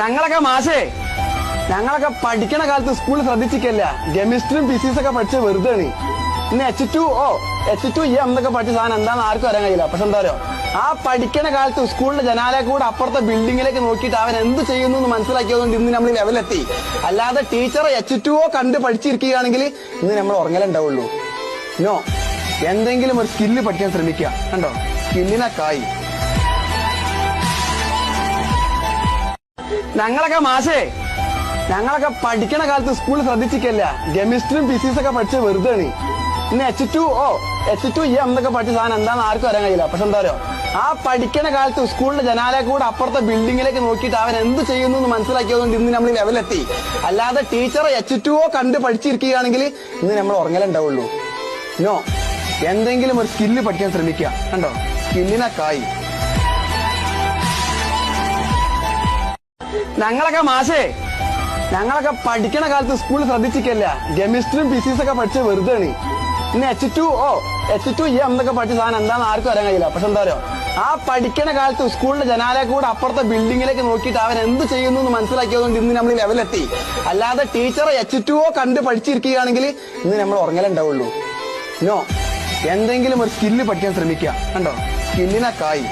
ഞങ്ങളൊക്കെ മാഷേ ഞങ്ങളൊക്കെ പഠിക്കണ കാലത്ത് സ്കൂളിൽ ശ്രദ്ധിച്ചിക്കല്ല കെമിസ്ട്രിയും ഫിസിക്സ് ഒക്കെ പഠിച്ച വെറുതെ ഇന്ന് H two O H two E എന്നൊക്കെ പഠിച്ച സാധനം എന്താണെന്ന് ആർക്കും അറിയാൻ കഴിയില്ല. പക്ഷെ എന്താ പറയുക ആ പഠിക്കണ കാലത്ത് സ്കൂളിന്റെ ജനാലെ കൂടെ അപ്പുറത്തെ ബിൽഡിങ്ങിലേക്ക് നോക്കിയിട്ട് അവൻ എന്ത് ചെയ്യുന്നു എന്ന് മനസ്സിലാക്കിയതുകൊണ്ട് ഇന്ന് നമ്മൾ ലെവലെത്തി അല്ലാതെ ടീച്ചറെ എച്ച് ടു ഓ കണ്ട് പഠിച്ചിരിക്കുകയാണെങ്കിൽ ഇന്ന് നമ്മൾ ഉറങ്ങലുണ്ടാവുള്ളൂ. നോ എന്തെങ്കിലും ഒരു സ്കില്ല് പഠിക്കാൻ ശ്രമിക്കുക. കണ്ടോ? സ്കില്ലിനെ കായി. ഞങ്ങളൊക്കെ മാഷേ ഞങ്ങളൊക്കെ പഠിക്കണ കാലത്ത് സ്കൂളിൽ ശ്രദ്ധിച്ചിക്കല്ല കെമിസ്ട്രിയും ഫിസിക്സ് ഒക്കെ പഠിച്ച വെറുതെ ഇന്ന് H two O H two E എന്നൊക്കെ പഠിച്ച സാധനം എന്താണെന്ന് ആർക്കും അറിയാൻ കഴിയില്ല. പക്ഷെ എന്താ പറയുക ആ പഠിക്കണ കാലത്ത് സ്കൂളിന്റെ ജനാലെ കൂടെ അപ്പുറത്തെ ബിൽഡിങ്ങിലേക്ക് നോക്കിയിട്ട് അവൻ എന്ത് ചെയ്യുന്നു എന്ന് മനസ്സിലാക്കിയതുകൊണ്ട് ഇന്ന് നമ്മൾ ലെവലെത്തി അല്ലാതെ ടീച്ചർ എച്ച് ടു ഓ കണ്ട് പഠിച്ചിരിക്കുകയാണെങ്കിൽ ഇന്ന് നമ്മൾ ഉറങ്ങലുണ്ടാവുള്ളൂ. നോ എന്തെങ്കിലും ഒരു സ്കില്ല് പഠിക്കാൻ ശ്രമിക്കുക. കണ്ടോ? സ്കില്ലിനെ കായി. ഞങ്ങളൊക്കെ മാഷേ ഞങ്ങളൊക്കെ പഠിക്കണ കാലത്ത് സ്കൂളിൽ ശ്രദ്ധിച്ചിട്ടില്ല. കെമിസ്ട്രിയും ഫിസിക്സ് ഒക്കെ പഠിച്ച വെറുതെ ഇന്ന് H two O H two E എന്നൊക്കെ പഠിച്ച സാധനം എന്താണെന്ന് ആർക്കും അറിയാൻ കഴിയില്ല. പക്ഷെ എന്താ ആ പഠിക്കണ കാലത്ത് സ്കൂളിന്റെ ജനാലെ കൂടെ അപ്പുറത്തെ ബിൽഡിങ്ങിലേക്ക് നോക്കിയിട്ട് അവൻ എന്ത് ചെയ്യുന്നു എന്ന് മനസ്സിലാക്കിയതുകൊണ്ട് ഇന്ന് നമ്മൾ ലെവലെത്തി അല്ലാതെ ടീച്ചർ എച്ച് ടു ഓ കണ്ട് പഠിച്ചിരിക്കുകയാണെങ്കിൽ ഇന്ന് നമ്മൾ ഉറങ്ങലുണ്ടാവുള്ളൂ. നോ എന്തെങ്കിലും ഒരു സ്കില്ല് പഠിക്കാൻ ശ്രമിക്കുക. കണ്ടോ? സ്കില്ലിനെ കായി.